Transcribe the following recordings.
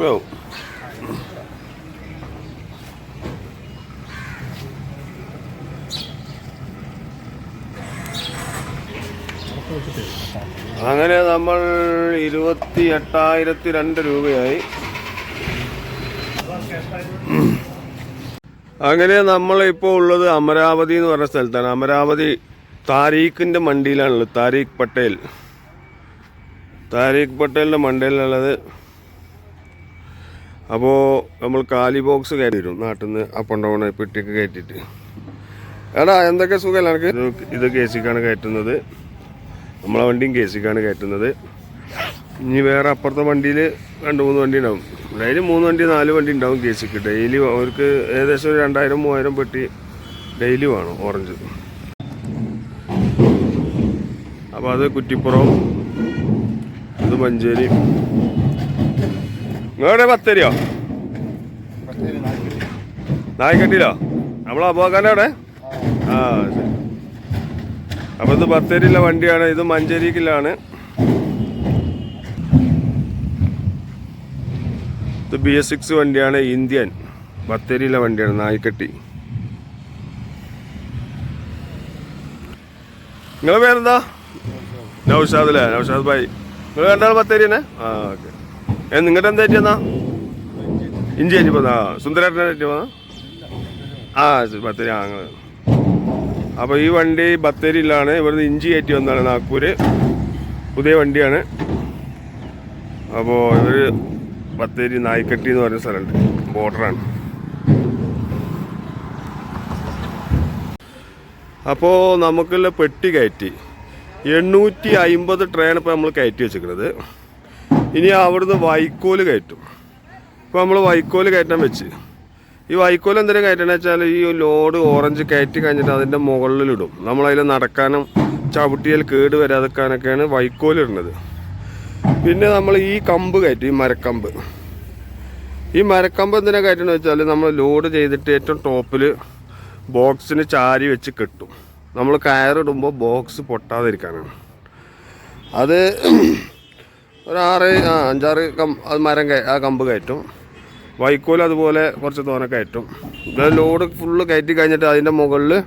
ഉറുപ്പ്യ അങ്ങനെ നമ്മൾ ഇരുപത്തി എട്ടായിരത്തി രണ്ട് രൂപയായി. അങ്ങനെ നമ്മൾ ഇപ്പോൾ ഉള്ളത് അമരാവതി എന്ന് പറഞ്ഞ സ്ഥലത്താണ്. അമരാവതി താരീഖിന്റെ മണ്ടിയിലാണുള്ളത്. താരീഖ് പട്ടേൽ. താരീഖ് പട്ടേലിന്റെ മണ്ടയിലുള്ളത് അപ്പോൾ നമ്മൾ കാലി ബോക്സ് കയറ്റി വരും. നാട്ടിൽ നിന്ന് അപ്പ് ആൻഡ് ഡൗൺ പെട്ടിയൊക്കെ കയറ്റിയിട്ട്. എടാ എന്തൊക്കെ സുഖമല്ല എനിക്ക് ഇത് കെ സിക്കാണ് കയറ്റുന്നത്. നമ്മളെ വണ്ടിയും കെ സിക്കാണ് കയറ്റുന്നത്. ഇനി വേറെ അപ്പുറത്തെ വണ്ടിയിൽ രണ്ട് മൂന്ന് വണ്ടി ഉണ്ടാവും. ഡെയിലി മൂന്ന് വണ്ടി നാല് വണ്ടി ഉണ്ടാവും കെ സിക്ക് ഡെയിലി അവർക്ക് ഏകദേശം ഒരു രണ്ടായിരം മൂവായിരം പെട്ടി ഡെയിലി വേണം ഓറഞ്ച് അപ്പോൾ അത് കുറ്റിപ്പുറം ഇത് മഞ്ചേരി. നിങ്ങളുടെ ബത്തേരിയോ നായിക്കട്ടിയിലോ നമ്മൾ അബോക്കാന്റെ അവിടെ? ആ ശരി. അപ്പോൾ ഇത് ബത്തേരിയിലെ വണ്ടിയാണ് ഇത് മഞ്ചേരിക്കിലാണ്. ഇത് ബി എസ് സിക്സ് വണ്ടിയാണ് ഇന്ത്യൻ ബത്തേരിയിലെ വണ്ടിയാണ് നായിക്കട്ടി. നിങ്ങളെ പേരെന്താ? നൗഷാദ് അല്ലേ? നൗഷാദ് ഭായി. നിങ്ങൾ കണ്ടാൽ ബത്തേരി ആ ഓക്കെ. ഏ നിങ്ങളുടെ എന്താ പറ്റിയെന്നാ? ഇഞ്ചി അരി പോന്നാ സുന്ദരേട്ടനെ പറ്റി പോന്നാ ആ ബത്തേരി ആ നിങ്ങൾ അപ്പോൾ ഈ വണ്ടി ബത്തേരിയിലാണ്. ഇവിടുന്ന് ഇഞ്ചി കയറ്റി വന്നാണ് നാഗ്പൂര്. പുതിയ വണ്ടിയാണ്. അപ്പോൾ ഇവർ ബത്തേരി നായിക്കട്ടി എന്ന് പറയുന്ന സ്ഥലമുണ്ട്. ബോർഡറാണ്. അപ്പോൾ നമുക്കുള്ള പെട്ടി കയറ്റി. എണ്ണൂറ്റി അമ്പത് ട്രെയിൻ ഇപ്പോൾ നമ്മൾ കയറ്റി വെച്ചിരിക്കുന്നത്. ഇനി അവിടുന്ന് വൈക്കോൽ കയറ്റും. ഇപ്പോൾ നമ്മൾ വൈക്കോൽ കയറ്റാൻ വെച്ച്. ഈ വൈക്കോൽ എന്തെങ്കിലും കയറ്റണമെന്ന് വെച്ചാൽ ഈ ലോഡ് ഓറഞ്ച് കയറ്റി കഴിഞ്ഞിട്ട് അതിന്റെ മുകളിലിടും. നമ്മളതിൽ നടക്കാനും ചവിട്ടിയാൽ കേട് വരാതെക്കാനൊക്കെയാണ് വൈക്കോൽ ഇടുന്നത്. പിന്നെ നമ്മൾ ഈ കമ്പ് കയറ്റും ഈ മരക്കമ്പ്. ഈ മരക്കമ്പ് എന്തിനാ കയറ്റണമെന്ന് വെച്ചാൽ നമ്മൾ ലോഡ് ചെയ്തിട്ട് ഏറ്റവും ടോപ്പിൽ ബോക്സിന് ചാരി വെച്ച് കെട്ടും. നമ്മൾ കയറിടുമ്പോൾ ബോക്സ് പൊട്ടാതിരിക്കാനാണ്. അത് ഒരു ആറ് ആ അഞ്ചാറ് കം അത് മരം കയ- ആ കമ്പ് കയറ്റും. വൈക്കോൽ അതുപോലെ കുറച്ച് തോന കയറ്റും. ഇത് ലോഡ് ഫുള്ള് കയറ്റി കഴിഞ്ഞിട്ട് അതിന്റെ മുകളിൽ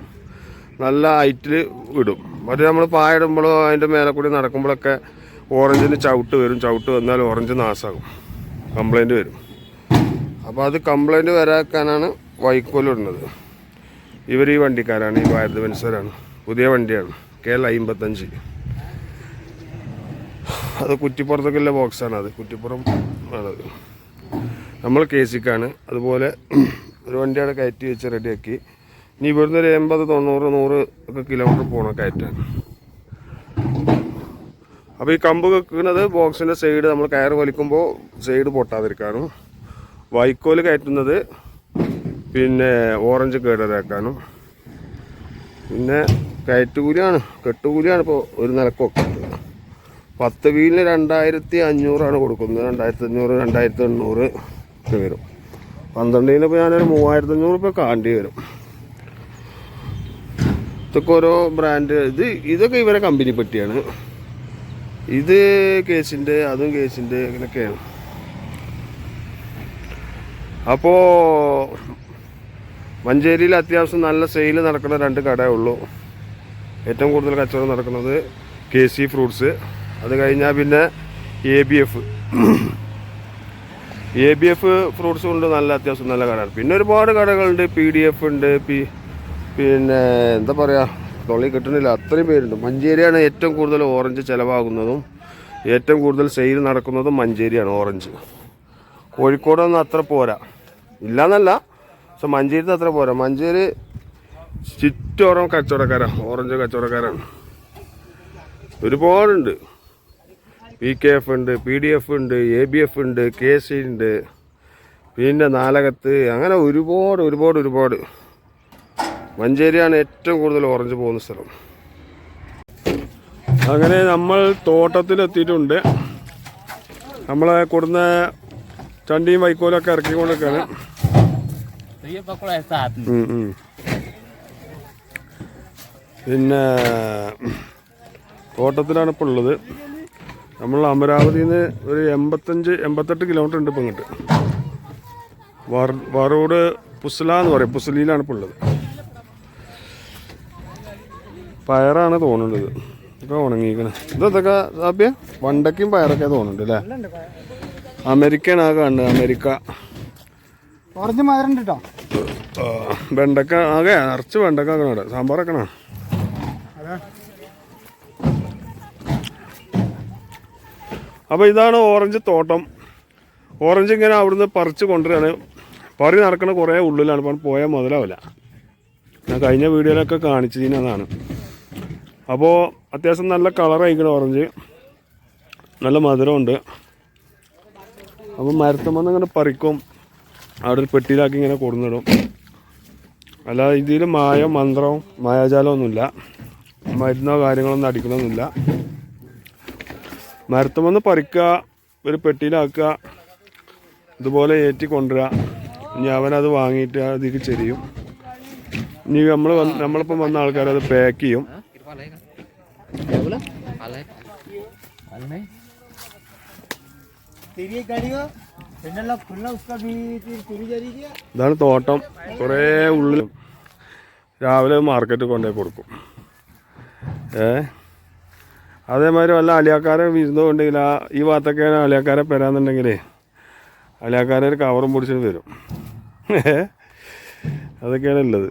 നല്ല ഹൈറ്റിൽ ഇടും. മറ്റേ നമ്മൾ പായിടുമ്പോഴോ അതിന്റെ മേലെ കൂടി നടക്കുമ്പോഴൊക്കെ ഓറഞ്ചിന് ചവിട്ട് വരും. ചവിട്ട് വന്നാൽ ഓറഞ്ച് നാശമാകും കംപ്ലൈന്റ് വരും. അപ്പോൾ അത് കംപ്ലൈന്റ് വരാക്കാനാണ് വൈക്കോൽ ഇടുന്നത്. ഇവർ ഈ വണ്ടിക്കാരാണ് ഈ ഭാരത് ബെൻസറാണ് പുതിയ വണ്ടിയാണ് കെ എൽ അമ്പത്തഞ്ച് അത് കുറ്റിപ്പുറത്തൊക്കെയുള്ള ബോക്സാണ് അത്. കുറ്റിപ്പുറം ആണത് നമ്മൾ കേസിക്കാണ്. അതുപോലെ ഒരു വണ്ടിയാണ് കയറ്റി വെച്ച് റെഡിയാക്കി. ഇനി ഇവിടുന്ന് ഒരു എൺപത് തൊണ്ണൂറ് നൂറ് ഒക്കെ കിലോമീറ്റർ പോകണം കയറ്റാൻ അപ്പോൾ ഈ കമ്പ് വെക്കുന്നത് ബോക്സിന്റെ സൈഡ് നമ്മൾ കയർ വലിക്കുമ്പോൾ സൈഡ് പൊട്ടാതിരിക്കാനും വൈക്കോൽ കയറ്റുന്നത് പിന്നെ ഓറഞ്ച് കേടരാക്കാനും. പിന്നെ കയറ്റുകൂലിയാണ് കെട്ടുകൂലിയാണ് ഇപ്പോൾ ഒരു നിലക്കൊക്കെ. പത്ത് വീലിന് രണ്ടായിരത്തി അഞ്ഞൂറാണ് കൊടുക്കുന്നത്. രണ്ടായിരത്തി അഞ്ഞൂറ് രണ്ടായിരത്തി എണ്ണൂറ് ഒക്കെ വരും. പന്ത്രണ്ടിന് ഇപ്പോൾ ഞാനൊരു മൂവായിരത്തി അഞ്ഞൂറ് രൂപ കാണ്ടി വരും. ഇതൊക്കെ ഓരോ ബ്രാൻഡ്. ഇത് ഇതൊക്കെ ഇവരെ കമ്പനി പറ്റിയാണ്. ഇത് കേസിന്റെ അതും കേസിന്റെ ഇങ്ങനെയൊക്കെയാണ്. അപ്പോൾ മഞ്ചേരിയിൽ അത്യാവശ്യം നല്ല സെയിൽ നടക്കുന്ന രണ്ട് കടയേ ഉള്ളൂ. ഏറ്റവും കൂടുതൽ കച്ചവടം നടക്കുന്നത് കെ സി ഫ്രൂട്ട്സ്. അത് കഴിഞ്ഞാൽ പിന്നെ A B F A B F fruits കൊണ്ട് നല്ല അത്യാവശ്യം നല്ല കടയാണ് പിന്നെ ഒരുപാട് കടകളുണ്ട്. പി ഡി എഫ് ഉണ്ട്. പി പിന്നെ എന്താ പറയുക തൊള്ളി കിട്ടുന്നില്ല. അത്രയും പേരുണ്ട്. മഞ്ചേരിയാണ് ഏറ്റവും കൂടുതൽ ഓറഞ്ച് ചിലവാകുന്നതും ഏറ്റവും കൂടുതൽ സെയിൽ നടക്കുന്നതും മഞ്ചേരിയാണ് ഓറഞ്ച്. കോഴിക്കോടൊന്നും അത്ര പോരാ. ഇല്ലയെന്നല്ല പക്ഷെ മഞ്ചേരിത്തെ അത്ര പോരാ. മഞ്ചേരി ചുറ്റോറം കച്ചവടക്കാരാണ് ഓറഞ്ച് കച്ചവടക്കാരാണ്. ഒരുപാടുണ്ട്. പി കെ എഫ് ഉണ്ട് പി ഡി എഫ് ഉണ്ട് എ ബി എഫ് ഉണ്ട് കെ സി ഉണ്ട്. പിന്നെ നാലകത്ത് അങ്ങനെ ഒരുപാട് ഒരുപാട് ഒരുപാട്. മഞ്ചേരിയാണ് ഏറ്റവും കൂടുതൽ ഓറഞ്ച് പോകുന്ന സ്ഥലം. അങ്ങനെ നമ്മൾ തോട്ടത്തിലെത്തിയിട്ടുണ്ട്. നമ്മളെ കൊടുന്ന ചണ്ടിയും വൈക്കോലൊക്കെ ഇറക്കിക്കൊണ്ടൊക്കെയാണ്. പിന്നെ തോട്ടത്തിലാണ് ഇപ്പോൾ ഉള്ളത്. നമ്മൾ അമരാവതിയിൽ നിന്ന് ഒരു എൺപത്തഞ്ച് എൺപത്തെട്ട് കിലോമീറ്റർ ഉണ്ട് ഇപ്പം ഇങ്ങോട്ട്. വർ വറോട് പുസ്ല എന്ന് പറയും. പുസ്ലിയിലാണ് ഇപ്പോൾ ഉള്ളത്. പയറാണ് തോന്നുന്നത്. ഇതൊക്കെ ഉണങ്ങിയിരിക്കണം. ഇതൊക്കെ സാബ്യ? വണ്ടക്കും പയറൊക്കെ തോന്നുന്നുണ്ട് അല്ലേ? അമേരിക്കയാണ് ആ കാണുന്നത്. അമേരിക്ക. വെണ്ടക്ക ആകെ നിറച്ച് വെണ്ടക്ക ആക്കണം സാമ്പാർ സാമ്പാറൊക്കെ അപ്പോൾ ഇതാണ് ഓറഞ്ച് തോട്ടം. ഓറഞ്ച് ഇങ്ങനെ അവിടുന്ന് പറിച്ച് കൊണ്ടുവരികയാണ് പറി നടക്കണ കുറേ ഉള്ളിലാണ്. ഇപ്പം പോയാൽ മുതലാവില്ല. ഞാൻ കഴിഞ്ഞ വീഡിയോയിലൊക്കെ കാണിച്ചതിനതാണ് അപ്പോൾ അത്യാവശ്യം നല്ല കളറായിരിക്കണം ഓറഞ്ച്. നല്ല മധുരമുണ്ട്. അപ്പോൾ മരത്തുമ്പോൾ ഇങ്ങനെ പറിക്കും. അവിടെ ഒരു പെട്ടിയിലാക്കി ഇങ്ങനെ കൊടുന്നിടും. അല്ലാതെ ഇതിൽ മായ മന്ത്രവും മായാജാലമൊന്നുമില്ല മരുന്നോ കാര്യങ്ങളൊന്നും അടിക്കണമൊന്നുമില്ല മരത്തുമെന്ന് പറിക്കുക ഒരു പെട്ടിയിലാക്കുക ഇതുപോലെ ഏറ്റി കൊണ്ടുവരിക. ഇനി അവനത് വാങ്ങിയിട്ട് അതിലേക്ക് ചെരിയും. ഇനി നമ്മൾ വന്ന് നമ്മളിപ്പം വന്ന ആൾക്കാർ അത് പാക്ക് ചെയ്യും. ഇതാണ് തോട്ടം. കുറേ ഉള്ളിൽ രാവിലെ മാർക്കറ്റ് കൊണ്ടുപോയി കൊടുക്കും. ഏ? അതേമാതിരി വല്ല അലിയാക്കാരെ വിരുന്നുണ്ടെങ്കിൽ ആ ഈ ഭാഗത്തൊക്കെ അലിയാക്കാരെ പെരാന്നുണ്ടെങ്കിലേ അലിയാക്കാരെ ഒരു കവറും പിടിച്ചിട്ട് വരും. അതൊക്കെയാണ് ഉള്ളത്.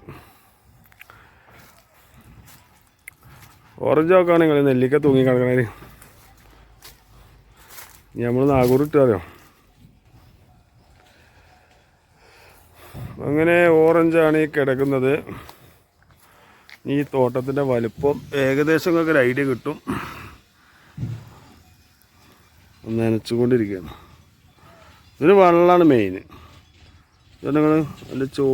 ഓറഞ്ച് നോക്കുകയാണെങ്കിൽ നെല്ലിക്ക തൂങ്ങി കിടക്കണേ നമ്മൾ നാഗൂർ ഇട്ടാലോ അങ്ങനെ ഓറഞ്ചാണ് ഈ കിടക്കുന്നത്. ഈ തോട്ടത്തിന്റെ വലുപ്പം ഏകദേശം ഒക്കെ ഒരു ഐഡിയ കിട്ടും. നനച്ചുകൊണ്ടിരിക്കുകയാണ്. ഇതിന് വെള്ളമാണ് മെയിൻ ഇത് നിങ്ങൾ അതിന്റെ ചോ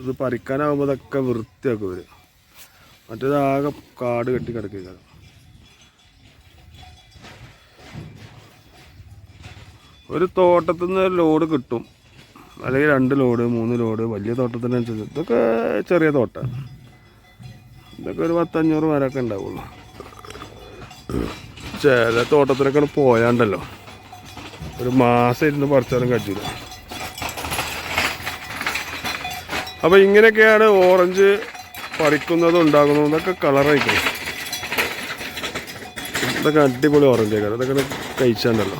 ഇത് പറിക്കാനാകുമ്പോൾ അതൊക്കെ വൃത്തിയാക്കും ഇവർ മറ്റേത് ആകെ കാട് കെട്ടി കിടക്കുക ഒരു തോട്ടത്തിൽ നിന്ന് ഒരു ലോഡ് കിട്ടും. അല്ലെങ്കിൽ രണ്ട് ലോഡ് മൂന്ന് ലോഡ് വലിയ തോട്ടത്തിനനുസരിച്ച്. ഇതൊക്കെ ചെറിയ തോട്ടം ഇതൊക്കെ ഒരു പത്തഞ്ഞൂറ് മരമൊക്കെ ഉണ്ടാവുള്ളൂ. ചില തോട്ടത്തിലൊക്കെ പോയാണ്ടല്ലോ. ഒരു മാസം ഇരുന്ന് പറിച്ചാലും കഴിച്ചില്ല അപ്പോൾ ഇങ്ങനെയൊക്കെയാണ് ഓറഞ്ച് പറിക്കുന്നതും ഉണ്ടാകുന്നതും ഇതൊക്കെ കളറായിക്കണം ഇതൊക്കെ അടിപൊളി ഓറഞ്ച് ആയിക്കാരം ഇതൊക്കെ കഴിച്ചാണ്ടല്ലോ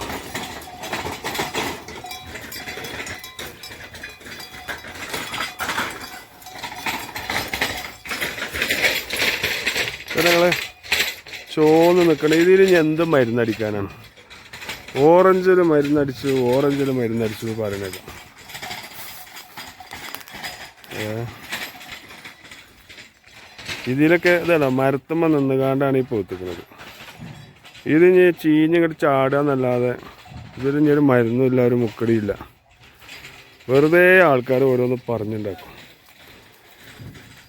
ഞങ്ങൾ ചോന്ന് നിൽക്കണം ഇതിൽ ഇനി എന്ത് മരുന്നടിക്കാനാണ്? ഓറഞ്ചിൽ മരുന്നടിച്ചു ഓറഞ്ചിൽ മരുന്നടിച്ചു എന്ന് പറയണത് ഇതിലൊക്കെ ഇതല്ല മരത്തുമ്മ നിന്നുകാണ്ടാണ് ഈ പൂത്തിക്കുന്നത് ഇത് ഇനി ചീഞ്ഞിങ്ങോട്ട് ചാടുക എന്നല്ലാതെ ഇതിൽ ഇനി ഒരു മരുന്നുമില്ല ഒരു മുക്കടിയില്ല. വെറുതെ ആൾക്കാർ ഓരോന്ന് പറഞ്ഞുണ്ടാക്കും.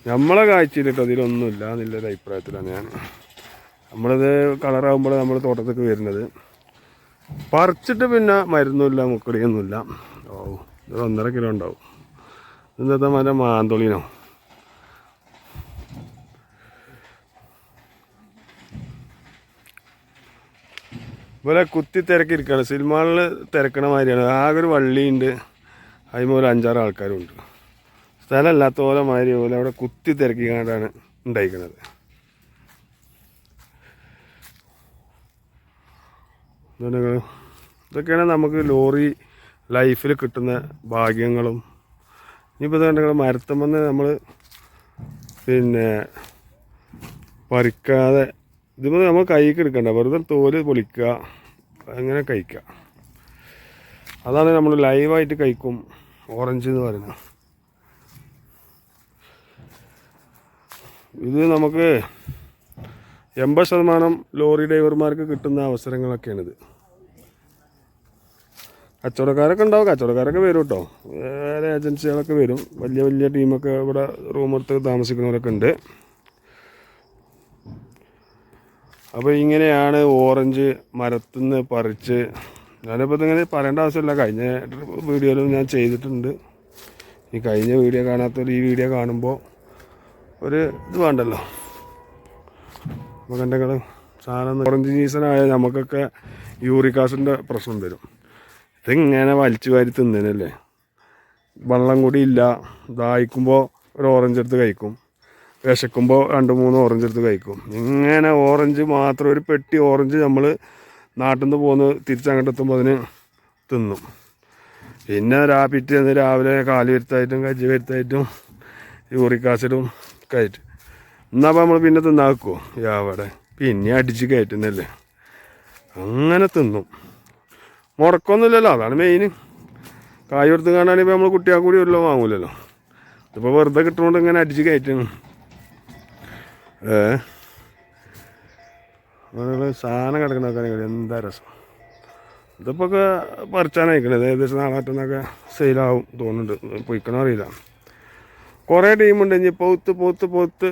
നമ്മളെ കാഴ്ചയിൽ കേട്ടോ അതിലൊന്നുമില്ല എന്നുള്ളൊരു അഭിപ്രായത്തിലാണ് ഞാൻ നമ്മളിത് കളറാകുമ്പോൾ നമ്മൾ തോട്ടത്തേക്ക് വരുന്നത്. പറിച്ചിട്ട് പിന്നെ മരുന്നുമില്ല മുക്കടിയൊന്നുമില്ല. ഓ ഇത് ഒന്നര കിലോ ഉണ്ടാവും. ഇന്നത്തെ മറ്റേ മാന്തോളിനോ? ഇവരെ കുത്തി തിരക്കിരിക്കുകയാണ് സിനിമകളിൽ തിരക്കണ മാതിരിയാണ്. ആകെ ഒരു വള്ളിയുണ്ട്. അതിന് ഒരു അഞ്ചാറ് ആൾക്കാരുണ്ട്. സ്ഥലമല്ലാത്ത പോലെ മാതിരി പോലെ അവിടെ കുത്തി തിരക്കിക്കാണ്ടാണ് ഉണ്ടായിരിക്കുന്നത് ഇതുകൊണ്ടൊക്കെ ഇതൊക്കെയാണ് നമുക്ക് ലോറി ലൈഫിൽ കിട്ടുന്ന ഭാഗ്യങ്ങളും. ഇനിയിപ്പോൾ ഇതുകൊണ്ട് മരത്തുമെന്ന് നമ്മൾ പിന്നെ പറിക്കാതെ ഇതിപ്പോൾ നമ്മൾ കൈക്ക് എടുക്കണ്ട. വെറുതെ തോൽ പൊളിക്കുക അങ്ങനെ കഴിക്കുക. അതാണ് നമ്മൾ ലൈവായിട്ട് കഴിക്കും ഓറഞ്ച് എന്ന് പറയുന്നത്. ഇത് നമുക്ക് എൺപത് ശതമാനം ലോറി ഡ്രൈവർമാർക്ക് കിട്ടുന്ന അവസരങ്ങളൊക്കെയാണിത്. കച്ചവടക്കാരൊക്കെ ഉണ്ടാവും. കച്ചവടക്കാരൊക്കെ വരും കേട്ടോ. വേറെ ഏജൻസികളൊക്കെ വരും. വലിയ വലിയ ടീമൊക്കെ ഇവിടെ റൂമെടുത്ത് താമസിക്കുന്നവരൊക്കെ ഉണ്ട്. അപ്പോൾ ഇങ്ങനെയാണ് ഓറഞ്ച് മരത്തുനിന്ന് പറിച്ച് ഞാനിപ്പോൾ ഇതിങ്ങനെ പറയേണ്ട ആവശ്യമില്ല. കഴിഞ്ഞ വീഡിയോയിലും ഞാൻ ചെയ്തിട്ടുണ്ട്. ഈ കഴിഞ്ഞ വീഡിയോ കാണാത്തവർ ഈ വീഡിയോ കാണുമ്പോൾ ഒരു ഇത് വേണ്ടല്ലോ. നമുക്ക് എന്തെങ്കിലും സാധനം ഓറഞ്ച് സീസൺ ആയാൽ നമുക്കൊക്കെ യൂറിക് ആസിഡിന്റെ പ്രശ്നം വരും. ഇതിങ്ങനെ വലിച്ചു വാരി തിന്നനല്ലേ വെള്ളം കൂടി ഇല്ല. ദാഹിക്കുമ്പോൾ ഒരു ഓറഞ്ച് എടുത്ത് കഴിക്കും. വിശക്കുമ്പോൾ രണ്ട് മൂന്ന് ഓറഞ്ച് എടുത്ത് കഴിക്കും. ഇങ്ങനെ ഓറഞ്ച് മാത്രം ഒരു പെട്ടി ഓറഞ്ച് നമ്മൾ നാട്ടിൽ നിന്ന് പോന്ന് തിരിച്ചങ്ങോട്ട് എത്തുമ്പോൾ അതിന് തിന്നും. പിന്നെ രാ പിറ്റേന്ന് രാവിലെ കാൽ വരുത്തായിട്ടും കജ്ജി വരുത്തായിട്ടും യൂറിക് ആസിഡും കയറ്റും എന്നാൽ നമ്മൾ പിന്നെ തിന്നാക്കുമോ അവിടെ. പിന്നെ അടിച്ച് കയറ്റുന്നല്ലേ? അങ്ങനെ തിന്നും. മുടക്കൊന്നുമില്ലല്ലോ. അതാണ് മെയിൻ കായ് കൊടുത്ത് കാണാനിപ്പോൾ നമ്മൾ കുട്ടികൾക്ക് കൂടി ഒരു വാങ്ങൂലല്ലോ. ഇതിപ്പോൾ വെറുതെ കിട്ടുന്നതുകൊണ്ട് ഇങ്ങനെ അടിച്ച് കയറ്റണം ഏ? സാധനം കിടക്കണൊക്കെ എന്താ രസം. ഇതിപ്പോൾ ഒക്കെ പറിച്ചാനയക്കണത് ഏകദേശം നാളെ മറ്റന്നൊക്കെ സെയിലാവും തോന്നുന്നുണ്ട്. പൊയ്ക്കണോ അറിയില്ല. കുറേ ടീമുണ്ട് ഇനി പോത്ത് പോത്ത് പോത്ത്.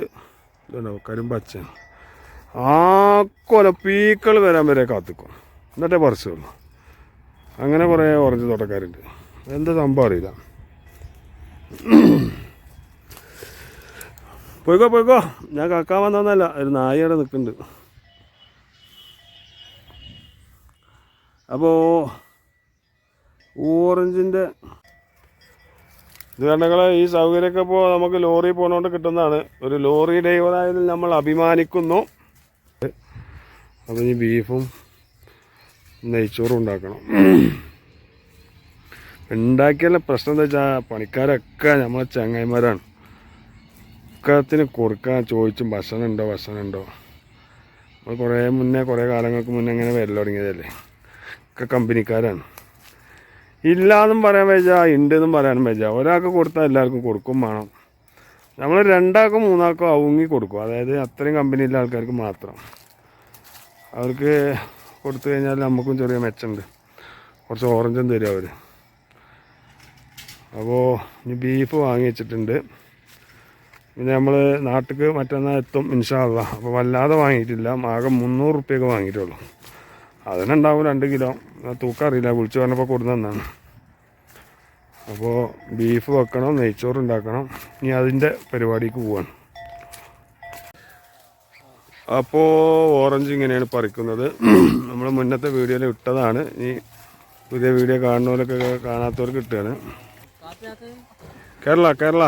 ഇതുണ്ടോ? കരിമ്പച്ച ആ കൊല പീക്കൾ വരാൻ വരെ കാത്തിക്കും. എന്നിട്ടേ പറിച്ചുള്ളൂ. അങ്ങനെ കുറേ ഓറഞ്ച് തോട്ടക്കാരുണ്ട്. എന്താ സംഭവം അറിയില്ല. പോയിക്കോ പോയിക്കോ. ഞാൻ കക്കാൻ വന്നതല്ല ഒരു നായയുടെ നിൽക്കുന്നുണ്ട്. അപ്പോൾ ഓറഞ്ചിന്റെ ഇത് കണ്ടെങ്കിൽ ഈ സൗകര്യമൊക്കെ ഇപ്പോൾ നമുക്ക് ലോറി പോകുന്നതുകൊണ്ട് കിട്ടുന്നതാണ്. ഒരു ലോറി ഡ്രൈവറായതിൽ നമ്മൾ അഭിമാനിക്കുന്നു. അപ്പോൾ ഈ ബീഫും നെയ്ച്ചോറും ഉണ്ടാക്കണം ഉണ്ടാക്കിയല്ല പ്രശ്നം എന്താ വെച്ചാൽ പണിക്കാരൊക്കെ നമ്മളെ ചങ്ങായിമാരാണ്. ഒക്കത്തിന് കൊടുക്കാൻ ചോദിച്ചും ഭക്ഷണം ഉണ്ടോ ഭക്ഷണം ഉണ്ടോ. നമ്മൾ കുറേ മുന്നേ കുറേ കാലങ്ങൾക്ക് മുന്നേ ഇങ്ങനെ വരൽ തുടങ്ങിയതല്ലേ. ഒക്കെ കമ്പനിക്കാരാണ്. ഇല്ലാന്നും പറയാൻ വെച്ചാ ഉണ്ടെന്നും പറയാനും വെച്ചാ ഒരാൾക്ക് കൊടുത്താൽ എല്ലാവർക്കും കൊടുക്കും വേണം. നമ്മൾ രണ്ടാൾക്കും മൂന്നാൾക്കും അവങ്ങി കൊടുക്കും. അതായത് അത്രയും കമ്പനിയിലെ ആൾക്കാർക്ക് മാത്രം. അവർക്ക് കൊടുത്തു കഴിഞ്ഞാൽ നമുക്കും ചെറിയ മെച്ചമുണ്ട് കുറച്ച് ഓറഞ്ചും തരും അവർ അപ്പോൾ ഇനി ബീഫ് വാങ്ങി വെച്ചിട്ടുണ്ട്. പിന്നെ നമ്മൾ നാട്ടിക്ക് മറ്റന്നാൾ എത്തും ഇൻഷാല്ല അപ്പോൾ വല്ലാതെ വാങ്ങിയിട്ടില്ല. ആകെ മുന്നൂറ് റുപ്യൊക്കെ വാങ്ങിയിട്ടുള്ളൂ. അതിനുണ്ടാവും രണ്ട് കിലോ. തൂക്കം അറിയില്ല. വിളിച്ചു പറഞ്ഞപ്പോൾ തന്നാണ്. അപ്പോൾ ബീഫ് വെക്കണം നെയ്ച്ചോറ് ഉണ്ടാക്കണം. ഇനി അതിന്റെ പരിപാടിക്ക് പോവാണ്. അപ്പോൾ ഓറഞ്ച് ഇങ്ങനെയാണ് പറിക്കുന്നത് നമ്മൾ മുന്നത്തെ വീഡിയോയിൽ ഇട്ടതാണ് ഈ പുതിയ വീഡിയോ കാണുന്നവരൊക്കെ കാണാത്തവർക്ക് കിട്ടുകയാണ് കേരള കേരള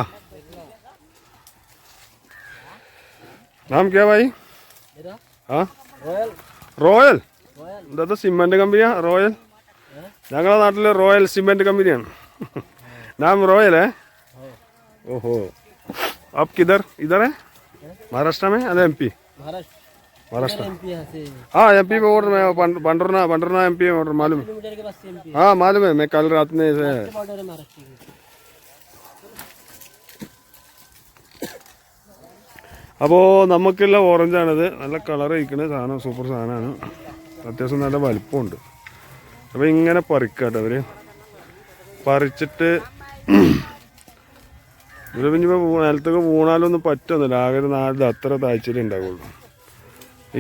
നാം ക്യാ ഭായി ആ റോയൽ എന്താ സിമെന്റ് കമ്പനിയാ റോയൽ ഞങ്ങളുടെ നാട്ടിലെ റോയൽ സിമെന്റ് കമ്പനിയാണ് നാം റോയൽ है ओहो आप किधर इधर है महाराष्ट्र में अरे एमपी महाराष्ट्र महाराष्ट्र एमपी यहाँ से हाँ एमपी में और मैं पंड- पंडरना पंडरना एमपी में और मालूम है किलोमीटर के पास से एमपी हाँ मालूम है मैं कल रात में से बॉर्डर है महाराष्ट्र की അപ്പോൾ നമുക്കുള്ള ഓറഞ്ചാണിത് നല്ല കളർ കഴിക്കണ സാധനം സൂപ്പർ സാധനമാണ് അത്യാവശ്യം നല്ല വലിപ്പമുണ്ട് അപ്പോൾ ഇങ്ങനെ പറിക്കാട്ടോ അവർ പറിച്ചിട്ട് ഇവർ പിന്നെ ഇപ്പോൾ നിലത്തൊക്കെ വീണാലൊന്നും പറ്റുന്നില്ല ആകെ ഒരു നാട്ടിൽ അത്ര താഴ്ചയിലേ ഉണ്ടാവുള്ളൂ.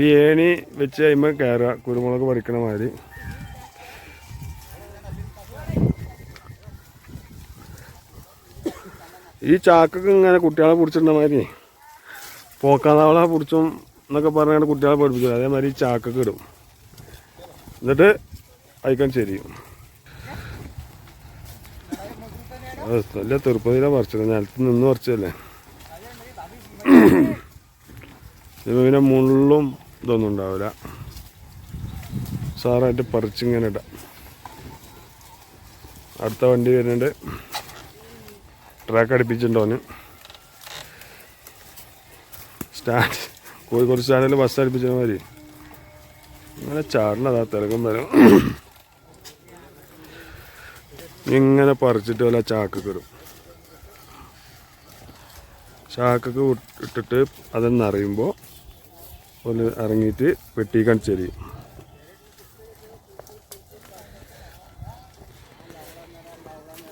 ഈ ഏണി വെച്ച് കഴിയുമ്പോൾ കയറുക കുരുമുളക് പറിക്കണ മാതിരി. ഈ ചാക്കൊക്കെ ഇങ്ങനെ കുട്ടികളെ പിടിച്ചിട്ടുണ്ട മാതിരി. പോക്കാതാവളെ പിടിച്ചും എന്നൊക്കെ പറഞ്ഞാണ് കുട്ടികളെ പഠിപ്പിച്ചത്. അതേമാതിരി ഈ ചാക്കൊക്കെ ഇടും. എന്നിട്ട് അയക്കാൻ ശരിയും അത് നല്ല തെറുപ്പതില പറിച്ചത്. നിലത്ത് നിന്ന് പറിച്ചതല്ലേ? ഇത് പിന്നെ മുള്ളും ഇതൊന്നും ഉണ്ടാവില്ല. സാറായിട്ട് പറിച്ചിങ്ങനെ ഇടാം. അടുത്ത വണ്ടി വരുന്നുണ്ട്. ട്രാക്ക് അടുപ്പിച്ചിട്ടുണ്ടോന് സ്റ്റാൻഡ് കോഴിക്കോട് സ്റ്റാൻഡിൽ ബസ് അടുപ്പിച്ച മാതിരി അങ്ങനെ ചാടണതാ തിരക്കും വരും. ഇങ്ങനെ പറിച്ചിട്ട് വല്ല ചാക്കൊക്കെ ഇടും. ചാക്കൊക്കെ ഇട്ടിട്ട് അതൊന്ന് അറിയുമ്പോൾ ഒന്ന് ഇറങ്ങിയിട്ട് വെട്ടിക്കാൻ ചെരിയും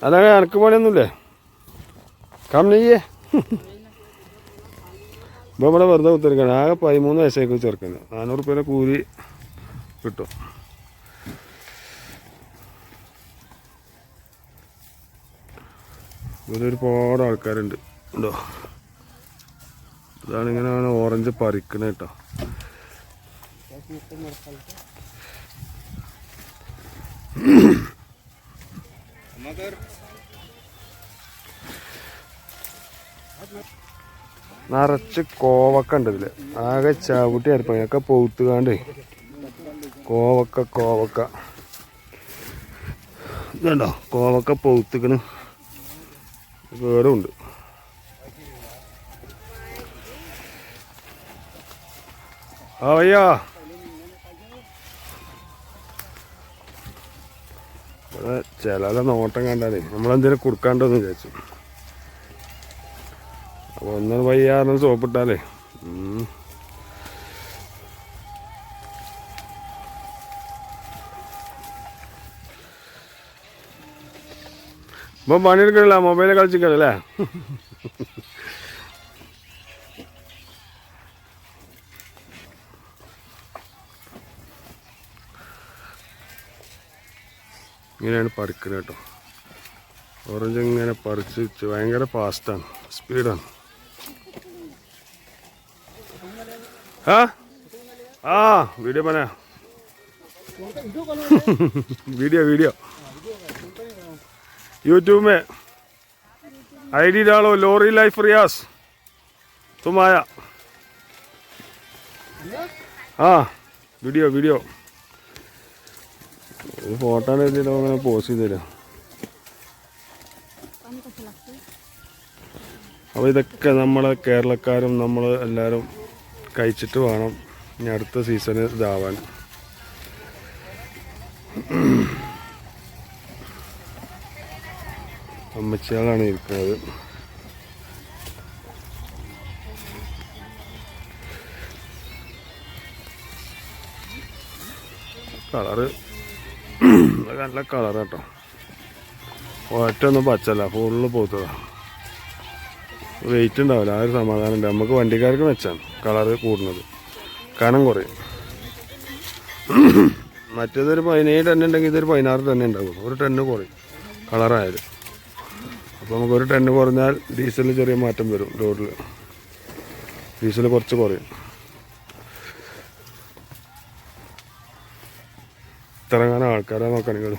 അല്ല എനക്ക് പണിയൊന്നുമില്ലേ? കമ്മിയേ ഇപ്പം ഇവിടെ വെറുതെ കുത്തിരിക്കണം. ആകെ പതിമൂന്ന് വയസ്സേക്ക് ചെറുക്കുന്നത് നാനൂറ് രൂപയുടെ കൂലി കിട്ടും. ഇവിടെ ഒരുപാട് ആൾക്കാരുണ്ട്. ഉണ്ടോ? ഇതാണ് ഇങ്ങനെ ഓറഞ്ച് പറിക്കണ കേട്ടോ. നിറച്ച് കോവക്ക ഉണ്ട് ഇതിൽ. ആകെ ചവിട്ടി അരപ്പ ഒക്കെ പൊത്തുകാണ്ടേ കോവക്ക കോവക്ക. ഇതുണ്ടോ? കോവക്ക പോത്തുക്കണ് കേടുണ്ട് ആ വയ്യാ. ഇവിടെ ചില നോട്ടം കണ്ടാലേ നമ്മളെന്തേലും കൊടുക്കാണ്ടോന്ന് വിചാരിച്ചു. അപ്പൊ ഒന്നും വയ്യാറിന് സോപ്പിട്ടാലേ. ഇപ്പം പണിയെടുക്കണില്ല മൊബൈലിൽ കളിച്ചിക്കണല്ലേ ഇങ്ങനെയാണ് പറിക്കുന്നത് കേട്ടോ. ഓറഞ്ച് ഇങ്ങനെ പറിച്ച് ഭയങ്കര ഫാസ്റ്റാണ് സ്പീഡാണ് ആ? ആ വീഡിയോ പറയാ video video यूट्यूब में आईडी डालो लोरी लाइफ रियास तुम आया हाँ വീഡിയോ വീഡിയോ ഫോട്ടോ എഴുതിയിട്ട് അങ്ങനെ പോസ്റ്റ് ചെയ്ത് തരാം അപ്പോൾ ഇതൊക്കെ നമ്മളെ കേരളക്കാരും നമ്മൾ എല്ലാവരും കഴിച്ചിട്ട് വേണം ഇനി അടുത്ത സീസണ് ഇതാവാൻ അമ്മച്ചികളാണ് ഇരിക്കുന്നത്. കളറ്. നല്ല കളർ കേട്ടോ ഒറ്റൊന്നും പച്ചല്ല ഫുള്ള് പോത്തതാ. വെയിറ്റ് ഉണ്ടാവില്ല ആ ഒരു സമാധാനം ഉണ്ട് നമുക്ക് വണ്ടിക്കാർക്ക് മെച്ചാണ് കളറ് കൂടുന്നത്. കനം കുറയും. മറ്റേതൊരു പതിനേഴ് ടൺ ഉണ്ടെങ്കിൽ ഇതൊരു പതിനാറ് ടൺ ഉണ്ടാവുള്ളൂ ഒരു ടണ്ണ് കുറയും. കളറായാലും. അപ്പോൾ നമുക്ക് ഒരു ടണ്ണ് കുറഞ്ഞാൽ ഡീസലിൽ ചെറിയ മാറ്റം വരും റോഡിൽ ഡീസൽ കുറച്ച് കുറയും. ഇത്രങ്ങാനും ആൾക്കാരെ നോക്കണെങ്കിൽ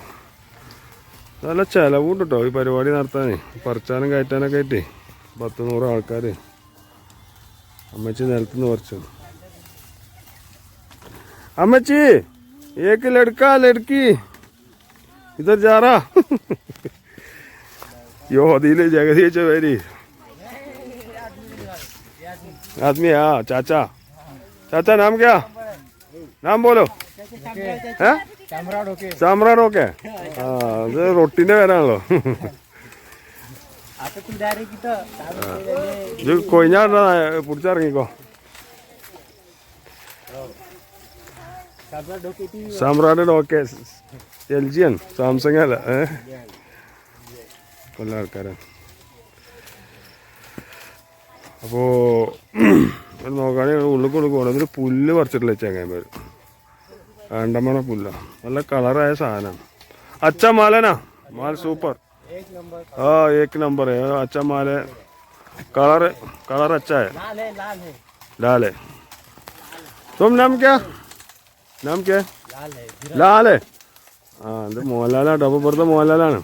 നല്ല ചിലവുണ്ട് കേട്ടോ ഈ പരിപാടി നടത്താനേ. പറിച്ചാനും കയറ്റാനൊക്കെ ആയിട്ടേ പത്ത് നൂറ് ആൾക്കാർ അമ്മച്ചി നിലത്ത് നിന്ന് പറിച്ചു. അമ്മച്ചി ഏക്ക് ലടുക്ക ലടുക്കി ഇതൊരു ജാറാ. यो दिले जगदीश वेरी आदमी हाँ चाचा चाचा नाम क्या नाम बोलो है ചമ്രാട് ഓക്കെ സാമ്രാട് ഓക്കെ ആ അത് റൊട്ടിന്റെ പേരാണല്ലോ അപ്പൊ കുടാരിക്കിട്ടോ ഇത് കൊയിഞ്ഞാണ്ടാ പിടിച്ചിറങ്ങിക്കോ ചമ്രാട് okay Samrat okay L G ആണ് സാംസങ് അല്ല ഏ നല്ല ആൾക്കാരാണ്. അപ്പോൾ നോക്കുകയാണെങ്കിൽ ഉള്ളിൽ ഉള്ളിൽ പോകണം പുല്ല് പറിച്ചിട്ടില്ല ചങ്ങായിമാർ വേണ്ടമണ പുല്ല. നല്ല കളറായ സാധനമാണ് അച്ഛ മാലനാ മാൽ സൂപ്പർ. ആ ഏക്ക് നമ്പർ അച്ഛ മാല കളറ് കളർ അച്ഛായ ലാലെ. തും നാം ക്യാ? നാം ആ ഇത് മോഹൻലാലാണ്. ഡബ് പുറത്തെ മോഹൻലാലാണ്.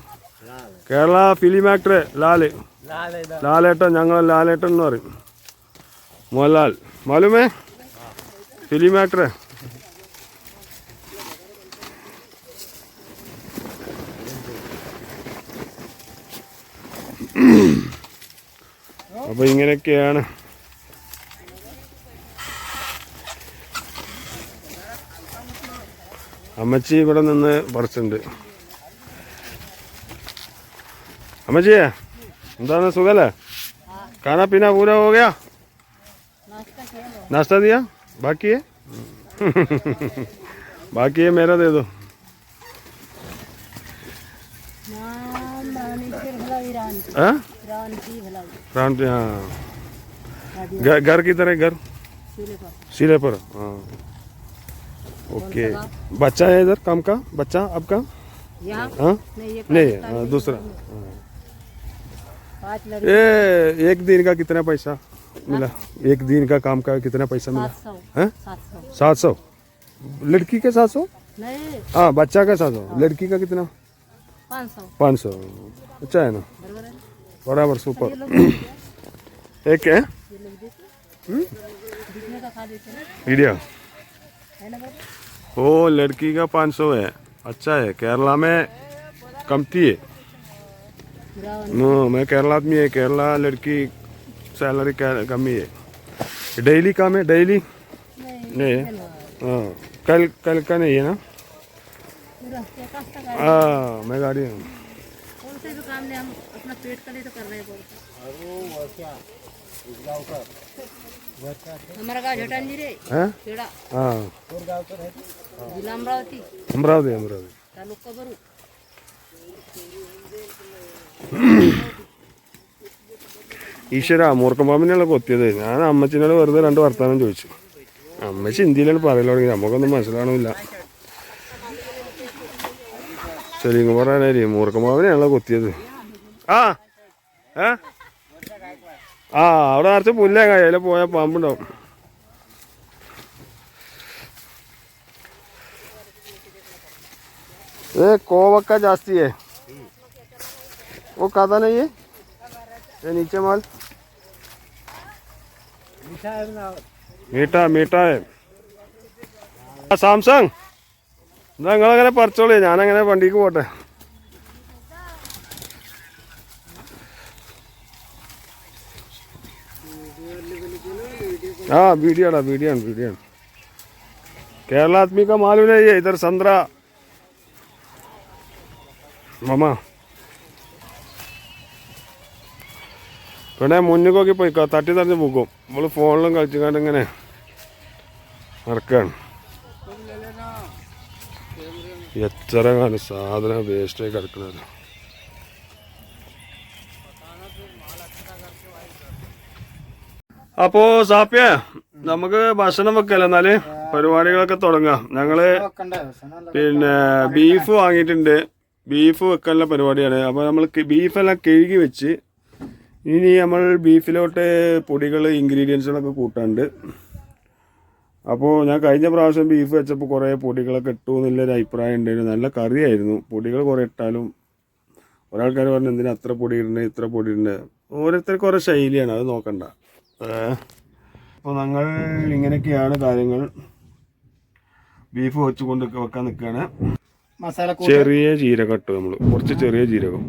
Kerala film actor Lal. ലാലേട്ടൻ ഞങ്ങൾ ലാലേട്ടൻ എന്ന് പറയും. മോഹൻലാൽ. മാലുമേ? ഫിലിം ആക്ടർ അപ്പോൾ ഇങ്ങനെയൊക്കെയാണ്. അമ്മച്ചി ഇവിടെ നിന്ന് പറിച്ചിട്ടുണ്ട് समझिए? दाना सो गया खाना पीना पूरा हो गया? नाश्ता दिया बाकी है? बाकी है मेरा दे दो। हाँ? हाँ। घर की तरह घर? सिरे पर हाँ। ओके। बच्चा है इधर? काम का? बच्चा? आपका? हाँ? नहीं हाँ, दूसरा। हाँ। ये एक दिन का कितना पैसा मिला? एक दिन का काम का कितना पैसा मिला? सात सौ। सात सौ। लड़की के सात सौ? हाँ बच्चा का सात सौ। लड़की का कितना? पाँच सौ। अच्छा है ना? बराबर है। सुपर हैं, एक है? ये लोग देखते दिखने का खा देते हैं। मीडिया है ओ लड़की का पाँच सौ है। अच्छा है। केरला में कमती है। मैं केरला आदमी है केरला लड़की सैलरी कमी है। डेली काम है डेली नहीं हाँ? कल कल का नहीं है ना? हाँ मैं गाड़ी हूँ। हाँ? हाँ। अमरावती। अमरावती अमरावती। तालुका बरू ഈശ്വര മൂർക്കമ്പാമ്പിനെയുള്ള കൊത്തിയത്. ഞാൻ അമ്മച്ചിനോട് വെറുതെ രണ്ട് വർത്താനം ചോദിച്ചു. അമ്മച്ചി ഇന്ത്യയിലാണ് പറയൽ തുടങ്ങി നമുക്കൊന്നും മനസ്സിലാവണമില്ല ഇങ്ങ് പറയാനേ മൂർക്കമ്പാമ്പിനെയാണല്ലോ കൊത്തിയത്. ആ ഏ? ആ അവിടെ നിറച്ച് പുല്ലേ അതിലെ പോയാൽ പാമ്പുണ്ടാവും. ഏ കോവക്ക ജാസ്തി है वो खाता नहीं है ये नीचे माल मीठा है ना മീട്ടാ മീട്ടായ ആ സാംസങ് എന്നാ നിങ്ങളങ്ങനെ പറിച്ചോളൂ ഞാനങ്ങനെ വണ്ടിക്ക് പോട്ടെ ആ വീഡിയോ ആണ് വീഡിയോ ആണ് വീഡിയോ ആണ് കേരള ആദ്മി का मालूम नहीं है इधर संतरा മാമാ പിന്നെ മുന്നിൽ നോക്കി പോയിക്കോ. തട്ടി തടഞ്ഞ് പോകും നമ്മൾ ഫോണിലും കളിച്ചുകൊണ്ട് ഇങ്ങനെ നടക്കാണ്. എത്ര കാലം സാധനം വേസ്റ്റായി കിടക്കണത്. അപ്പോ സാപ്പിയ നമുക്ക് ഭക്ഷണം വെക്കല്ല എന്നാൽ? പരിപാടികളൊക്കെ തുടങ്ങാം. ഞങ്ങൾ പിന്നെ ബീഫ് വാങ്ങിയിട്ടുണ്ട്. ബീഫ് വെക്കാനുള്ള പരിപാടിയാണ്. അപ്പൊ നമ്മൾ ബീഫെല്ലാം കഴുകി വെച്ച് ഇനി നമ്മൾ ബീഫിലോട്ട് പൊടികൾ ഇൻഗ്രീഡിയൻസുകളൊക്കെ കൂട്ടാണ്ട് അപ്പോൾ ഞാൻ കഴിഞ്ഞ പ്രാവശ്യം ബീഫ് വെച്ചപ്പോൾ കുറേ പൊടികളൊക്കെ ഇട്ടു എന്നുള്ളൊരു അഭിപ്രായം ഉണ്ടായിരുന്നു. നല്ല കറിയായിരുന്നു. പൊടികൾ കുറേ ഇട്ടാലും ഒരാൾക്കാർ പറഞ്ഞു എന്തിനാ അത്ര പൊടി ഇടണ്ട ഇത്ര പൊടി ഇടണ്ട ഓരോരുത്തർക്ക് കുറേ ശൈലിയാണ് അത് നോക്കണ്ട. അപ്പോൾ ഞങ്ങൾ ഇങ്ങനെയൊക്കെയാണ് കാര്യങ്ങൾ ബീഫ് വെച്ചുകൊണ്ട് വെക്കാൻ നിൽക്കുകയാണ് ചെറിയ ജീരകം ഇട്ടു നമ്മൾ കുറച്ച് ചെറിയ ജീരകം.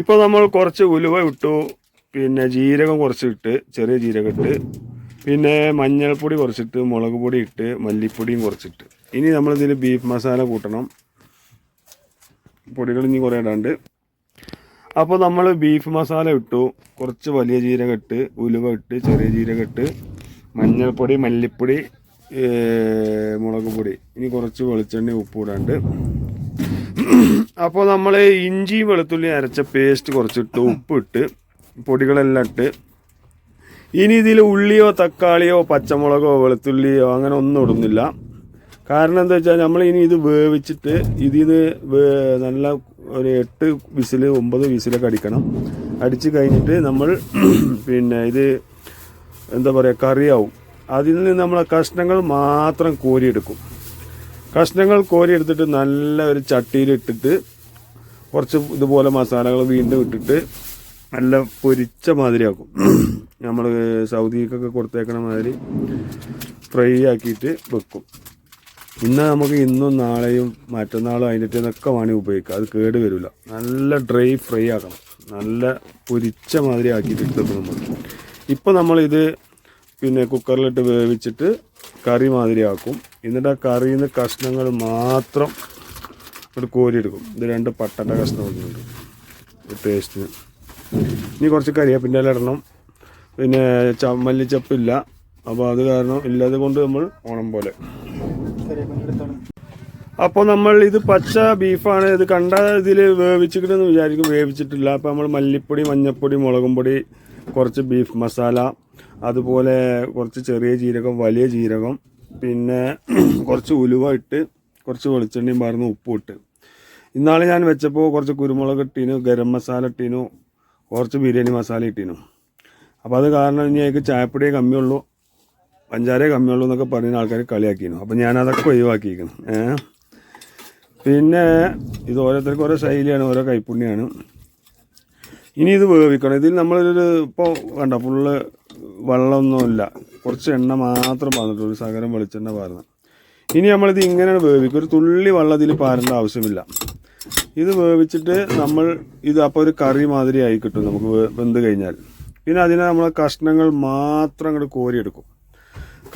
ഇപ്പോൾ നമ്മൾ കുറച്ച് ഉലുവ ഇട്ടു. പിന്നെ ജീരകം കുറച്ചിട്ട് ചെറിയ ജീരകം ഇട്ട് പിന്നെ മഞ്ഞൾപ്പൊടി കുറച്ചിട്ട് മുളക് പൊടി ഇട്ട് മല്ലിപ്പൊടിയും കുറച്ചിട്ട്. ഇനി നമ്മൾ ഇതിൽ ബീഫ് മസാല കൂട്ടണം. പൊടികൾ ഇനി കുറേ ഇടാണ്ട്. അപ്പോൾ നമ്മൾ ബീഫ് മസാല ഇട്ടു. കുറച്ച് വലിയ ജീരകം ഇട്ട് ഉലുവ ഇട്ട് ചെറിയ ജീരകം ഇട്ട് മഞ്ഞൾപ്പൊടി മല്ലിപ്പൊടി മുളക് പൊടി. ഇനി കുറച്ച് വെളിച്ചെണ്ണ ഉപ്പ് ഇടാണ്ട്. അപ്പോൾ നമ്മൾ ഇഞ്ചിയും വെളുത്തുള്ളി അരച്ച പേസ്റ്റ് കുറച്ചിട്ട് ഉപ്പിട്ട് പൊടികളെല്ലാം ഇട്ട്. ഇനി ഇതിൽ ഉള്ളിയോ തക്കാളിയോ പച്ചമുളകോ വെളുത്തുള്ളിയോ അങ്ങനെ ഒന്നും ഇടുന്നില്ല. കാരണം എന്താ വെച്ചാൽ നമ്മൾ ഇനി ഇത് വേവിച്ചിട്ട് ഇതിന് നിന്ന് നല്ല ഒരു എട്ട് വിസിൽ ഒമ്പത് വിസിലൊക്കെ അടിക്കണം. അടിച്ച് കഴിഞ്ഞിട്ട് നമ്മൾ പിന്നെ ഇത് എന്താ പറയുക കറിയാവും. അതിൽ നിന്ന് നമ്മൾ കഷ്ണങ്ങൾ മാത്രം കോരിയെടുക്കും. കഷ്ണങ്ങൾ കോരിയെടുത്തിട്ട് നല്ല ഒരു ചട്ടിയിൽ ഇട്ടിട്ട് കുറച്ച് ഇതുപോലെ മസാലകൾ വീണ്ടും ഇട്ടിട്ട് നല്ല പൊരിച്ച മാതിരിയാക്കും. നമ്മൾ സൗദിക്കൊക്കെ കൊടുത്തേക്കണ മാതിരി ഫ്രൈ ആക്കിയിട്ട് വെക്കും. ഇന്ന് നമുക്ക് ഇന്നും നാളെയും മറ്റന്നാളും അതിന്റെ ഇതൊക്കെ വേണി ഉപയോഗിക്കുക അത് കേട് വരില്ല നല്ല ഡ്രൈ ഫ്രൈ ആക്കണം. നല്ല പൊരിച്ച മാതിരി ആക്കിയിട്ട് എടുത്തു നമ്മൾ. ഇപ്പോൾ നമ്മളിത് പിന്നെ കുക്കറിലിട്ട് വേവിച്ചിട്ട് കറി മാതിരി ആക്കും. എന്നിട്ട് ആ കറിയിൽ നിന്ന് കഷ്ണങ്ങൾ മാത്രം ഒരു കോരിയെടുക്കും. ഇത് രണ്ട് പട്ടന്റെ കഷ്ണം ഉണ്ട് ടേസ്റ്റിന് ഇനി കുറച്ച് കരിയേപ്പിന്റെ ഇടണം. പിന്നെ ച മല്ലിച്ചപ്പില്ല. അപ്പോൾ അത് കാരണം ഇല്ലാതെ കൊണ്ട് നമ്മൾ ഓണം പോലെ. അപ്പോൾ നമ്മൾ ഇത് പച്ച ബീഫാണ്. ഇത് കണ്ട ഇതിൽ വേവിച്ചിട്ടെന്ന് വിചാരിക്കും. വേവിച്ചിട്ടില്ല. അപ്പോൾ നമ്മൾ മല്ലിപ്പൊടി മഞ്ഞൾപ്പൊടി മുളകും പൊടി കുറച്ച് ബീഫ് മസാല അതുപോലെ കുറച്ച് ചെറിയ ജീരകം വലിയ ജീരകം പിന്നെ കുറച്ച് ഉലുവ ഇട്ട് കുറച്ച് വെളിച്ചെണ്ണയും പാർന്ന് ഉപ്പും ഇട്ട്. ഇന്നാൾ ഞാൻ വെച്ചപ്പോൾ കുറച്ച് കുരുമുളക് ഇട്ടീനു ഗരം മസാല ഇട്ടീനു കുറച്ച് ബിരിയാണി മസാല ഇട്ടിനു. അപ്പോൾ അത് കാരണം ഇനി എനിക്ക് ചായപ്പൊടിയേ കമ്മിയുള്ളൂ പഞ്ചാര കമ്മിയുള്ളൂ എന്നൊക്കെ പറഞ്ഞ ആൾക്കാർ കളിയാക്കിയിരുന്നു അപ്പം ഞാൻ അതൊക്കെ ഒഴിവാക്കിയിരിക്കണം ഏ? പിന്നെ ഇത് ഓരോരുത്തർക്ക് ഓരോ ശൈലിയാണ് ഓരോ കൈപ്പുണ്യാണ്. ഇനി ഇത് വേവിക്കണം. ഇതിൽ നമ്മളൊരു ഇപ്പോൾ വേണ്ട ഫുള്ള് വെള്ളമൊന്നുമില്ല. കുറച്ച് എണ്ണ മാത്രം ഒരു സകലം വെളിച്ചെണ്ണ പാർന്ന്. ഇനി നമ്മളിത് ഇങ്ങനെയാണ് വേവിക്കും. ഒരു തുള്ളി വെള്ളം ഇതിൽ പാരേണ്ട ആവശ്യമില്ല. ഇത് വേവിച്ചിട്ട് നമ്മൾ ഇത് അപ്പോൾ ഒരു കറി മാതിരി ആയി കിട്ടും നമുക്ക് വെന്ത് കഴിഞ്ഞാൽ. പിന്നെ അതിനെ നമ്മൾ കഷ്ണങ്ങൾ മാത്രം അങ്ങോട്ട് കോരിയെടുക്കും.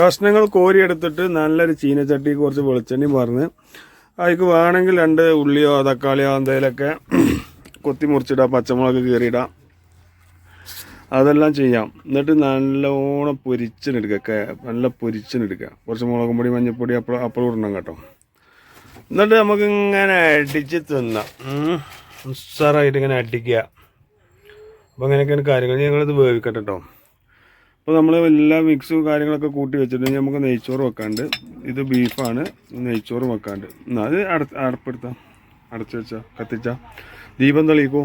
കഷ്ണങ്ങൾ കോരിയെടുത്തിട്ട് നല്ലൊരു ചീനച്ചട്ടി കുറച്ച് വെളിച്ചെണ്ണയും പറഞ്ഞ് അതിക്ക് വേണമെങ്കിൽ രണ്ട് ഉള്ളിയോ തക്കാളിയോ എന്തെങ്കിലുമൊക്കെ കൊത്തി മുറിച്ചിടാം പച്ചമുളക് കീറിയിടാം. അതെല്ലാം ചെയ്യാം. എന്നിട്ട് നല്ലോണം പൊരിച്ചിനെടുക്കുക നല്ല പൊരിച്ചിനെടുക്കുക കുറച്ച് മുളകും പൊടി മഞ്ഞൾപ്പൊടി അപ്പോൾ അപ്പോൾ ഇടണം കേട്ടോ. എന്നിട്ട് നമുക്ക് ഇങ്ങനെ അടിച്ച് തിന്നാം. ഉസ്സാറായിട്ട് ഇങ്ങനെ അടിക്കുക. അപ്പോൾ അങ്ങനെയൊക്കെയാണ് കാര്യങ്ങൾ. ഞങ്ങളിത് വേവിക്കട്ടെ കേട്ടോ അപ്പോൾ നമ്മൾ എല്ലാ മിക്സും കാര്യങ്ങളൊക്കെ കൂട്ടി വെച്ചിട്ടുണ്ടെങ്കിൽ നമുക്ക് നെയ്ച്ചോറ് വെക്കാണ്ട്. ഇത് ബീഫാണ്. നെയ്ച്ചോറ് വെക്കാണ്ട്. എന്നാൽ അത് അട അടപ്പെടുത്താം. അടച്ചു വെച്ചാൽ കത്തിച്ച. ദീപം തെളിയിക്കൂ.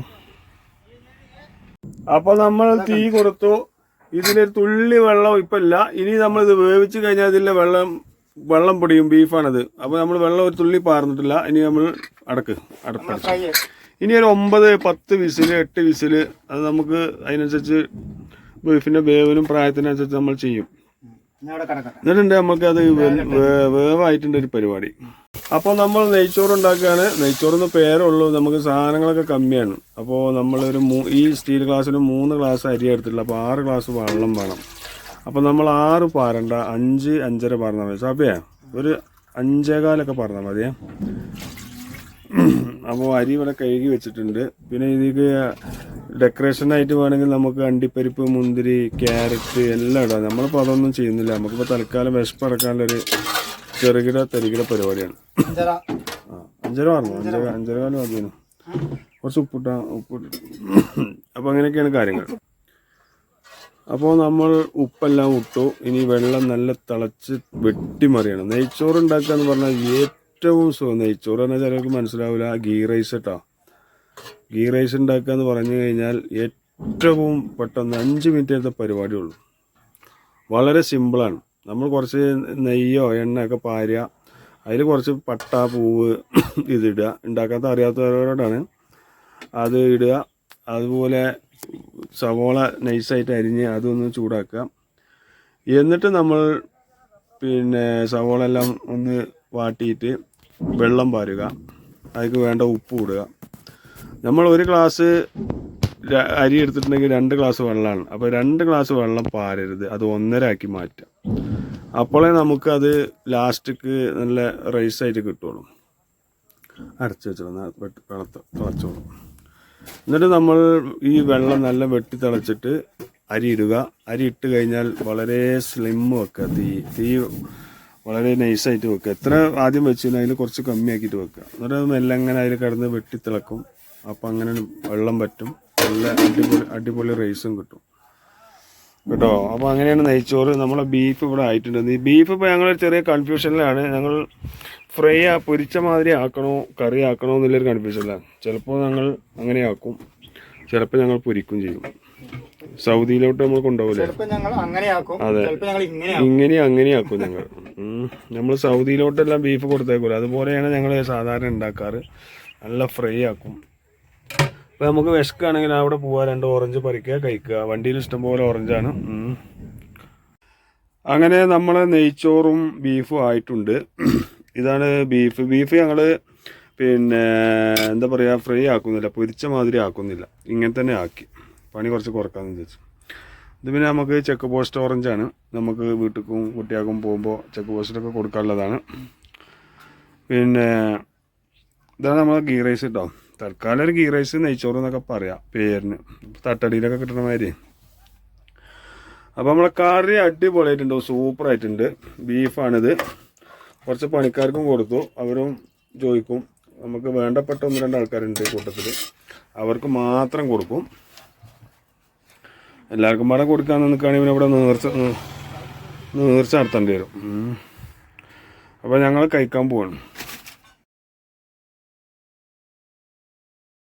അപ്പോൾ നമ്മൾ തീ കൊടുത്തു. ഇതിലൊരു തുള്ളി വെള്ളം ഇപ്പം ഇല്ല ഇനി നമ്മൾ ഇത് വേവിച്ച് കഴിഞ്ഞാൽ ഇതിലെ വെള്ളം വെള്ളം പൊടിയും ബീഫാണത്. അപ്പോൾ നമ്മൾ വെള്ളം ഒരു തുള്ളി പാർന്നിട്ടില്ല. ഇനി നമ്മൾ അടക്ക് അടപ്പ് ഇനി ഒരു ഒമ്പത് പത്ത് വിസിൽ എട്ട് വിസിൽ അത് നമുക്ക് അതിനനുസരിച്ച് ബീഫിന്റെ വേവനും പ്രായത്തിനനുസരിച്ച് നമ്മൾ ചെയ്യും. എന്നിട്ടുണ്ട് നമുക്ക് അത് വേവായിട്ടുണ്ട് ഒരു പരിപാടി. അപ്പോൾ നമ്മൾ നെയ്ച്ചോറ് ഉണ്ടാക്കുകയാണ് നെയ്ച്ചോറിന്ന് പേരുള്ളൂ. നമുക്ക് സാധനങ്ങളൊക്കെ കമ്മിയാണ്. അപ്പോൾ നമ്മളൊരു ഈ സ്റ്റീൽ ഗ്ലാസ്സിന് മൂന്ന് ഗ്ലാസ് അരി എടുത്തിട്ടില്ല അപ്പോൾ ആറ് ഗ്ലാസ് വെള്ളം വേണം. അപ്പോൾ നമ്മൾ ആറ് പാരണ്ട അഞ്ച് അഞ്ചര പറഞ്ഞാൽ മതി. സാപ്പിയേ ഒരു അഞ്ചേകാലൊക്കെ പറഞ്ഞാൽ മതിയേ അപ്പോൾ അരി ഇവിടെ കഴുകി വെച്ചിട്ടുണ്ട്. പിന്നെ ഇതിക്ക് ഡെക്കറേഷനായിട്ട് വേണമെങ്കിൽ നമുക്ക് അണ്ടിപ്പരിപ്പ് മുന്തിരി ക്യാരറ്റ് എല്ലാം ഇടാം. നമ്മളിപ്പോൾ അതൊന്നും ചെയ്യുന്നില്ല. നമുക്കിപ്പോൾ തൽക്കാലം വിശപ്പടക്കാനുള്ളൊരു ചെറുകിട തരികിട പരിപാടിയാണ്. ആ അഞ്ചര പറഞ്ഞു അഞ്ചര അഞ്ചര കാലം മതിയാണ് കുറച്ച് ഉപ്പിട്ടാ ഉപ്പിട്ട്. അപ്പോൾ അങ്ങനെയൊക്കെയാണ് കാര്യങ്ങൾ. അപ്പോൾ നമ്മൾ ഉപ്പെല്ലാം ഇട്ടു. ഇനി വെള്ളം നല്ല തിളച്ച് വെട്ടിമറിയണം നെയ്ച്ചോറ് ഉണ്ടാക്കുക എന്ന് പറഞ്ഞാൽ ഏറ്റവും സുഖം നെയ്ച്ചോറ് എന്നാൽ ചിലർക്ക് മനസ്സിലാവില്ല ഗീ റൈസ് കേട്ടോ. ഗീ റൈസ് ഉണ്ടാക്കുക എന്ന് പറഞ്ഞു കഴിഞ്ഞാൽ ഏറ്റവും പെട്ടെന്ന് അഞ്ച് മിനിറ്റത്തെ പരിപാടിയുള്ളൂ. വളരെ സിമ്പിളാണ്. നമ്മൾ കുറച്ച് നെയ്യോ എണ്ണയൊക്കെ പാരുക. അതിൽ കുറച്ച് പട്ട പൂവ് ഇതിടുക ഉണ്ടാക്കാത്ത അറിയാത്തവരോടാണ് അത് ഇടുക. അതുപോലെ സവോള നൈസായിട്ട് അരിഞ്ഞ് അതൊന്ന് ചൂടാക്കുക. എന്നിട്ട് നമ്മൾ പിന്നെ സവോള എല്ലാം ഒന്ന് വാട്ടിയിട്ട് വെള്ളം പാരുക. അതിക്ക് വേണ്ട ഉപ്പ് ഇടുക. നമ്മൾ ഒരു ഗ്ലാസ് അരി എടുത്തിട്ടുണ്ടെങ്കിൽ രണ്ട് ഗ്ലാസ് വെള്ളമാണ്. അപ്പോൾ രണ്ട് ഗ്ലാസ് വെള്ളം പാരരുത്. അത് ഒന്നര ആക്കി മാറ്റാം നമുക്ക് നമുക്കത് ലാസ്റ്റിക്ക് നല്ല റൈസായിട്ട് കിട്ടുള്ളൂ. അടച്ചു വെച്ചോളൂ. വെള്ളത്ത് തിളച്ചോളൂ. എന്നിട്ട് നമ്മൾ ഈ വെള്ളം നല്ല വെട്ടി തിളച്ചിട്ട് അരി ഇടുക. അരി ഇട്ട് കഴിഞ്ഞാൽ വളരെ സ്ലിം വെക്കുക. തീ തീ വളരെ നൈസായിട്ട് വെക്കുക. എത്ര ആദ്യം വെച്ചു അതിൽ കുറച്ച് കമ്മിയാക്കിയിട്ട് വെക്കുക. എന്നിട്ട് അത് മെല്ലെ അങ്ങനെ അതിൽ കിടന്ന് വെട്ടി തിളക്കും. അപ്പം അങ്ങനെ വെള്ളം പറ്റും. നല്ല അടിപൊളി അടിപൊളി റൈസും കിട്ടും. കേട്ടോ? അപ്പോൾ അങ്ങനെയാണ് നെയ്ച്ചോറ്. നമ്മളെ ബീഫ് ഇവിടെ ആയിട്ടുണ്ട്. ഈ ബീഫ് ഇപ്പോൾ ഞങ്ങൾ ചെറിയ കൺഫ്യൂഷനിലാണ് ഞങ്ങൾ ഫ്രൈ ആ പൊരിച്ച മാതിരി ആക്കണോ കറി ആക്കണോ എന്നുള്ളൊരു കൺഫ്യൂഷനല്ല ചിലപ്പോൾ ഞങ്ങൾ അങ്ങനെ ആക്കും ചിലപ്പോൾ ഞങ്ങൾ പൊരിക്കും ചെയ്യും. സൗദിയിലോട്ട് നമ്മൾ കൊണ്ടുപോകില്ലേ അതെ. ഇങ്ങനെ അങ്ങനെ ആക്കും ഞങ്ങൾ നമ്മൾ സൗദിയിലോട്ടെല്ലാം ബീഫ് കൊടുത്തേക്കൂല? അതുപോലെയാണ് ഞങ്ങൾ സാധാരണ ഉണ്ടാക്കാറ് നല്ല ഫ്രൈ ആക്കും. അപ്പോൾ നമുക്ക് വിശക്കുകയാണെങ്കിൽ അവിടെ പോവാ രണ്ട് ഓറഞ്ച് പറിക്കുക കഴിക്കുക. വണ്ടിയിൽ ഇഷ്ടംപോലെ ഓറഞ്ചാണ്. അങ്ങനെ നമ്മൾ നെയ്ച്ചോറും ബീഫും ആയിട്ടുണ്ട്. ഇതാണ് ബീഫ്. ബീഫ് ഞങ്ങൾ പിന്നെ എന്താ പറയുക ഫ്രൈ ആക്കുന്നില്ല. പൊരിച്ച മാതിരി ആക്കുന്നില്ല. ഇങ്ങനെ തന്നെ ആക്കി. പണി കുറച്ച് കുറക്കാമെന്ന് വിചാരിച്ചു. ഇത് പിന്നെ നമുക്ക് ചെക്ക് പോസ്റ്റ് ഓറഞ്ചാണ് നമുക്ക് വീട്ടിലും കുട്ടിയാക്കും പോകുമ്പോൾ ചെക്ക് പോസ്റ്റിലൊക്കെ കൊടുക്കാനുള്ളതാണ്. പിന്നെ ഇതാണ് നമ്മളെ ഗീ റൈസ് കേട്ടോ തൽക്കാലം ഒരു ഗീ റൈസ് നെയ്ച്ചോറ് എന്നൊക്കെ പറയാം പേരിന്. തട്ടടിയിലൊക്കെ കിട്ടുന്ന മാതിരി. അപ്പോൾ നമ്മളെ കറി അടിപൊളിയായിട്ടുണ്ട്. സൂപ്പറായിട്ടുണ്ട്. ബീഫാണിത്. കുറച്ച് പണിക്കാർക്കും കൊടുത്തു. അവരും ചോദിക്കും നമുക്ക് വേണ്ടപ്പെട്ട ഒന്ന് രണ്ട് ആൾക്കാരുണ്ട് കൂട്ടത്തിൽ അവർക്ക് മാത്രം കൊടുക്കും. എല്ലാവർക്കും പാടെ കൊടുക്കാൻ നിൽക്കുകയാണെങ്കിൽ പിന്നെ ഇവിടെ നേർച്ച നേർച്ച നടത്തേണ്ടി വരും. അപ്പോൾ ഞങ്ങൾ കഴിക്കാൻ പോവാണ്.